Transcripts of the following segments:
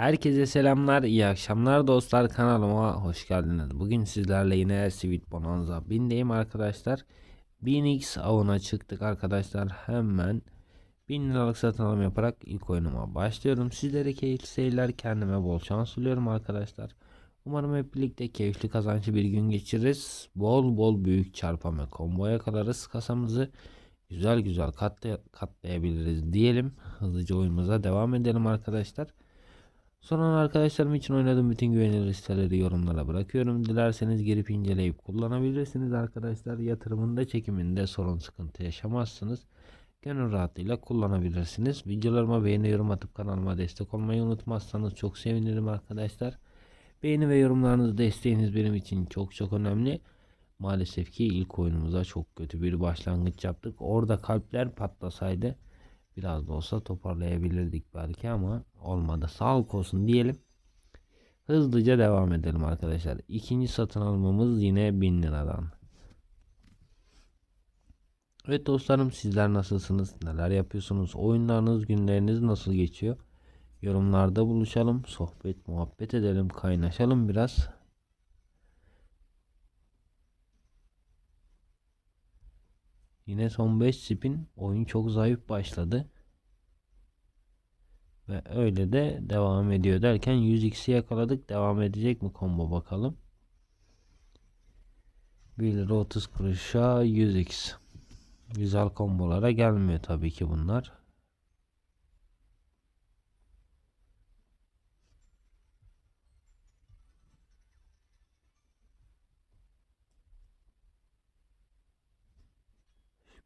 Herkese selamlar, iyi akşamlar dostlar. Kanalıma hoş geldiniz. Bugün sizlerle yine Sweet Bonanza 1000'deyim arkadaşlar. 1000x avına çıktık arkadaşlar. Hemen 1000 liralık satın alım yaparak ilk oyunuma başlıyorum. Sizlere keyifli seyirler, kendime bol şans diliyorum arkadaşlar. Umarım hep birlikte keyifli kazançlı bir gün geçiririz. Bol bol büyük çarpma ve combo yakalarız. Kasamızı güzel güzel katlay katlayabiliriz diyelim. Hızlıca oyunumuza devam edelim arkadaşlar. Son arkadaşlarım için oynadığım bütün güvenilir siteleri yorumlara bırakıyorum. Dilerseniz girip inceleyip kullanabilirsiniz arkadaşlar. Yatırımında çekiminde sorun sıkıntı yaşamazsınız. Gönül rahatlığıyla kullanabilirsiniz. Videolarıma beğeni yorum atıp kanalıma destek olmayı unutmazsanız çok sevinirim arkadaşlar. Beğeni ve yorumlarınız desteğiniz benim için çok çok önemli. Maalesef ki ilk oyunumuza çok kötü bir başlangıç yaptık. Orada kalpler patlasaydı Biraz da olsa toparlayabilirdik belki ama olmadı. Sağlık olsun diyelim. Hızlıca devam edelim arkadaşlar. İkinci satın almamız yine 1000 liradan. Evet dostlarım sizler nasılsınız? Neler yapıyorsunuz? Oyunlarınız, günleriniz nasıl geçiyor? Yorumlarda buluşalım. Sohbet, muhabbet edelim. Kaynaşalım biraz. Yine son 5 spin oyun çok zayıf başladı. Ve öyle de devam ediyor derken 100x'i yakaladık. Devam edecek mi combo bakalım. 1 lira 30 kuruşa 100x. Güzel kombolara gelmiyor tabii ki bunlar.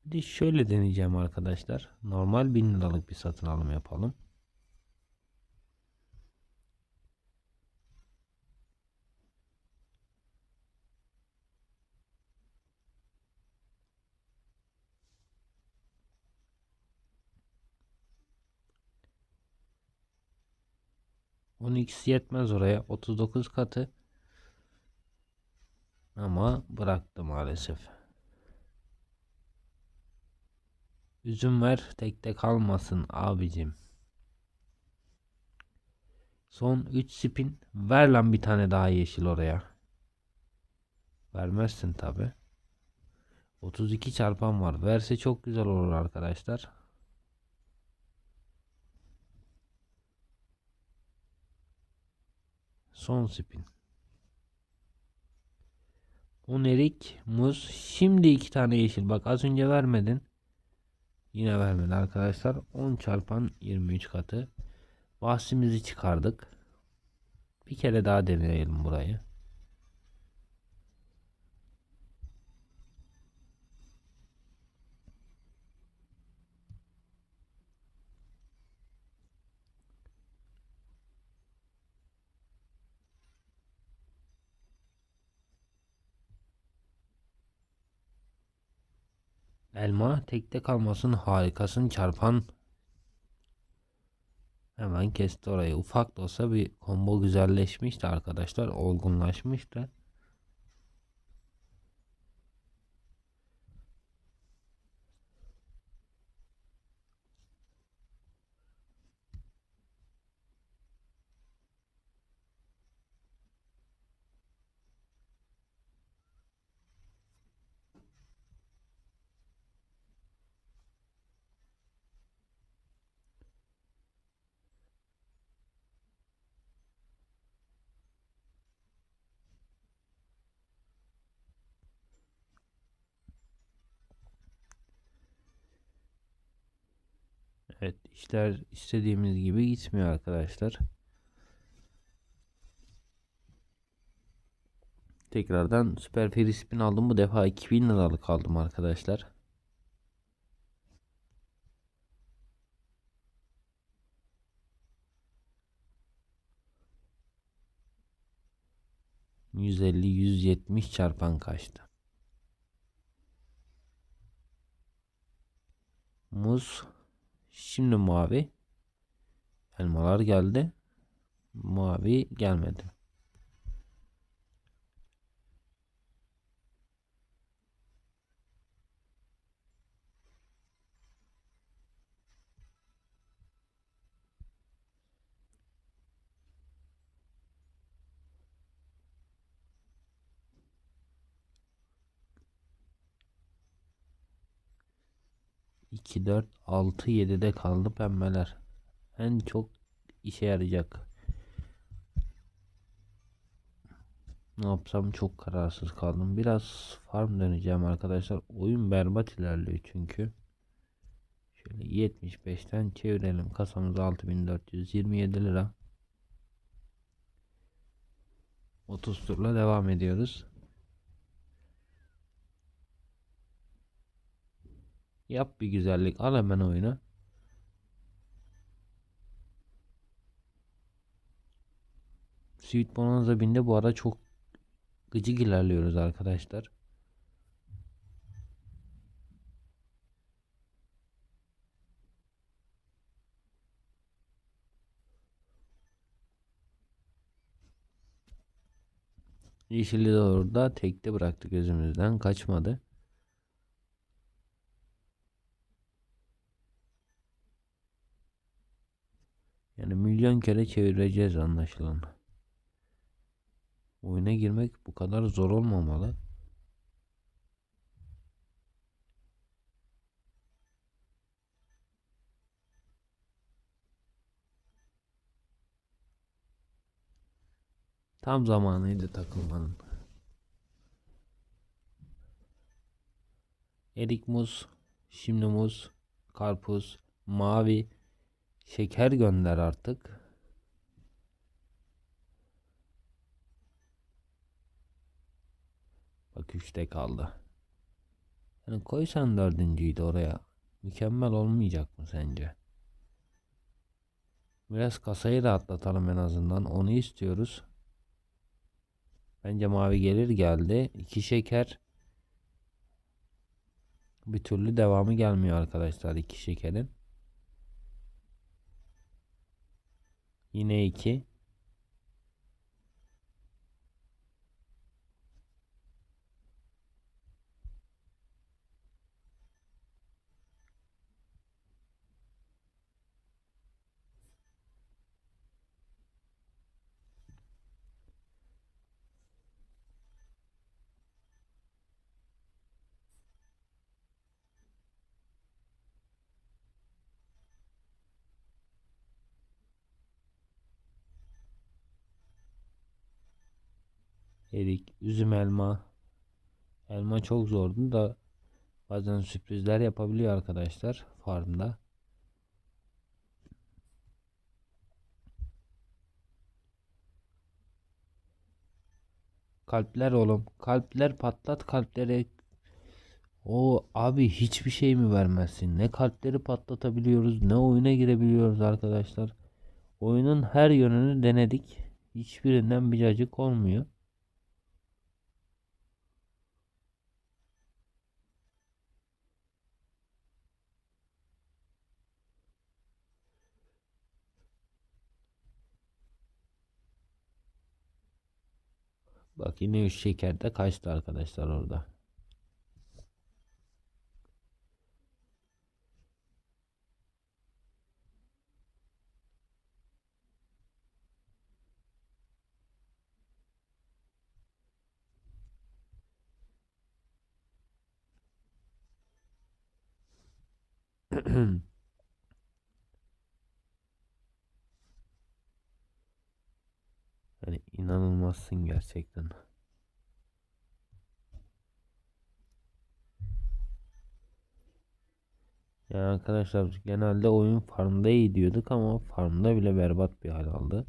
Bir şöyle deneyeceğim arkadaşlar. Normal 1000 liralık bir satın alım yapalım. On x yetmez oraya. 39 katı. Ama bıraktı maalesef. Üzüm ver tekte kalmasın abicim. Son 3 spin. Ver lan bir tane daha yeşil oraya. Vermezsin tabi. 32 çarpan var. Verse çok güzel olur arkadaşlar. Son spin. Onerik, muz. Şimdi iki tane yeşil. Bak az önce vermedin. Yine vermedi arkadaşlar. 10 çarpan 23 katı. Bahsimizi çıkardık. Bir kere daha deneyelim burayı. Elma tekte kalmasın harikasın çarpan. Hemen kesti orayı. Ufak da olsa bir combo güzelleşmişti arkadaşlar. Olgunlaşmıştı. Evet işler istediğimiz gibi gitmiyor arkadaşlar. Tekrardan süper free spin aldım. Bu defa 2000 liralık aldım arkadaşlar. Yüz elli, yüz yetmiş çarpan kaçtı? Muz Şimdi mavi. Elmalar geldi. Mavi gelmedi. 2, 4, 6, 7'de kaldı pembeler. En çok işe yarayacak. Ne yapsam çok kararsız kaldım. Biraz farm döneceğim arkadaşlar. Oyun berbat ilerliyor çünkü. Şöyle 75'ten çevirelim. Kasamız 6427 lira. 30 turla devam ediyoruz. Yap bir güzellik. Al hemen oyuna. Sweet Bonanza binde bu ara çok gıcık ilerliyoruz arkadaşlar. Yeşili de orada tekte bıraktı gözümüzden kaçmadı. Yani milyon kere çevireceğiz anlaşılan. Oyuna girmek bu kadar zor olmamalı. Tam zamanıydı takılmanın. Erik muz, şimdi muz, karpuz, mavi, şeker gönder artık. Bak üçte kaldı. Yani koysan dördüncüyü de oraya. Mükemmel olmayacak mı sence? Biraz kasayı rahatlatalım en azından. Onu istiyoruz. Bence mavi gelir geldi. İki şeker. Bir türlü devamı gelmiyor arkadaşlar iki şekerin. Yine 2. yedik. Üzüm elma. Elma çok zordu da bazen sürprizler yapabiliyor arkadaşlar farmda. Kalpler oğlum. Kalpler patlat kalpleri. O abi hiçbir şey mi vermezsin? Ne kalpleri patlatabiliyoruz, ne oyuna girebiliyoruz arkadaşlar. Oyunun her yönünü denedik. Hiçbirinden bir cacık olmuyor. Bak yine 3 şeker de kaçtı arkadaşlar orada. İnanılmazsın gerçekten. Yani arkadaşlar genelde oyun farmda iyi diyorduk ama farmda bile berbat bir hal aldı.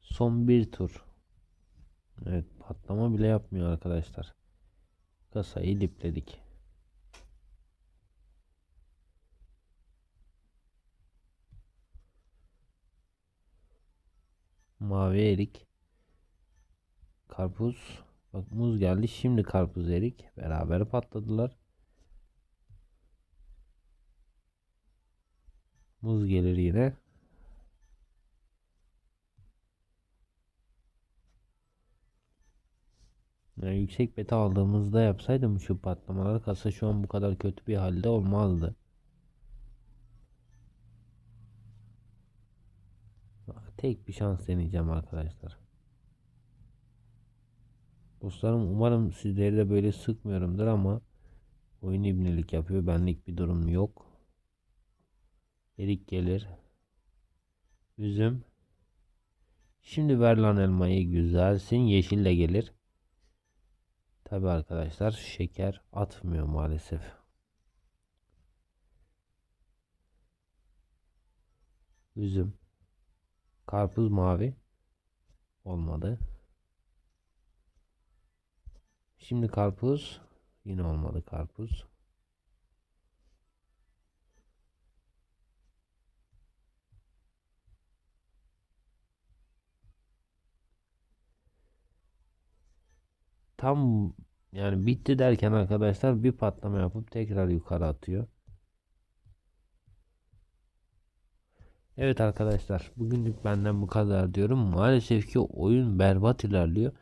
Son bir tur. Evet patlama bile yapmıyor arkadaşlar. Kasayı dipledik. Mavi erik. Karpuz. Bak muz geldi. Şimdi karpuz erik. Beraber patladılar. Muz gelir yine. Yani yüksek beta aldığımızda yapsaydım şu patlamalar kasa şu an bu kadar kötü bir halde olmazdı. Tek bir şans deneyeceğim arkadaşlar. Dostlarım umarım sizleri de böyle sıkmıyorumdur ama oyun ibnelik yapıyor. Benlik bir durum yok. Erik gelir. Üzüm. Şimdi ver elmayı güzelsin. Yeşil de gelir. Tabi arkadaşlar şeker atmıyor maalesef. Üzüm. Karpuz mavi. Olmadı. Şimdi karpuz. Yine olmadı karpuz. Tam yani bitti derken arkadaşlar bir patlama yapıp tekrar yukarı atıyor. Evet arkadaşlar bugünlük benden bu kadar diyorum. Maalesef ki oyun berbat ilerliyor.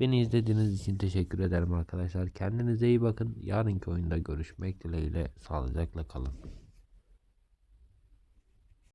Beni izlediğiniz için teşekkür ederim arkadaşlar. Kendinize iyi bakın. Yarınki oyunda görüşmek dileğiyle sağlıcakla kalın.